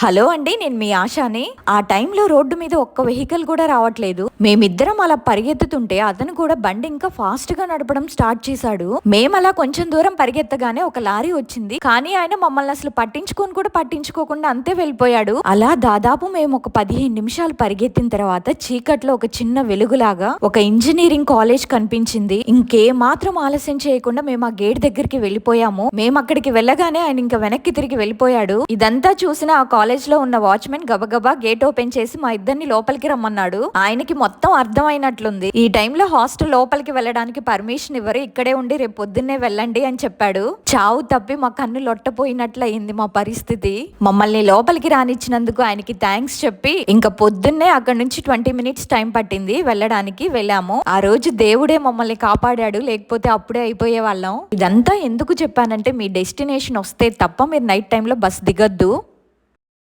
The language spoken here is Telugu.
హలో అండి నేను మీ ఆశాని. ఆ టైంలో రోడ్డు మీద ఒక్క వెహికల్ కూడా రావట్లేదు. మేమిద్దరం అలా పరిగెత్తుతుంటే అతను కూడా బండి ఇంకా ఫాస్ట్గా నడపడం స్టార్ట్ చేశాడు. మేము అలా కొంచెం దూరం పరిగెత్తగానే ఒక లారీ వచ్చింది. కానీ ఆయన మమ్మల్ని అసలు పట్టించుకొని కూడా పట్టించుకోకుండా అంతే వెళ్ళిపోయాడు. అలా దాదాపు మేము ఒక పదిహేను నిమిషాలు పరిగెత్తిన తర్వాత చీకట్లో ఒక చిన్న వెలుగులాగా ఒక ఇంజనీరింగ్ కాలేజ్ కనిపించింది. ఇంకే మాత్రం ఆలస్యం చేయకుండా మేము ఆ గేట్ దగ్గరికి వెళ్ళిపోయాము. మేము అక్కడికి వెళ్ళగానే ఆయన ఇంకా వెనక్కి తిరిగి వెళ్ళిపోయాడు. ఇదంతా చూసిన ఆ కాలేజ్లో ఉన్న వాచ్మెన్ గబగబా గేట్ ఓపెన్ చేసి మా ఇద్దరిని లోపలికి రమ్మన్నాడు. ఆయనకి మొత్తం అర్థమైనట్లుంది. ఈ టైంలో హాస్టల్ లోపలికి వెళ్ళడానికి పర్మిషన్ ఇవ్వరు. ఇక్కడే ఉండి రేపు పొద్దున్నే వెళ్ళండి అని చెప్పాడు. చావు తప్పి మా కన్ను లొట్టపోయినట్లు అయింది మా పరిస్థితి. మమ్మల్ని లోపలికి రానిచ్చినందుకు ఆయనకి థ్యాంక్స్ చెప్పి ఇంకా పొద్దున్నే అక్కడ నుంచి ట్వంటీ మినిట్స్ టైం పట్టింది వెళ్ళడానికి వెళ్ళాము. ఆ రోజు దేవుడే మమ్మల్ని కాపాడాడు. లేకపోతే అప్పుడే అయిపోయే వాళ్ళం. ఇదంతా ఎందుకు చెప్పానంటే మీ డెస్టినేషన్ వస్తే తప్ప మీరు నైట్ టైంలో బస్ దిగద్దు.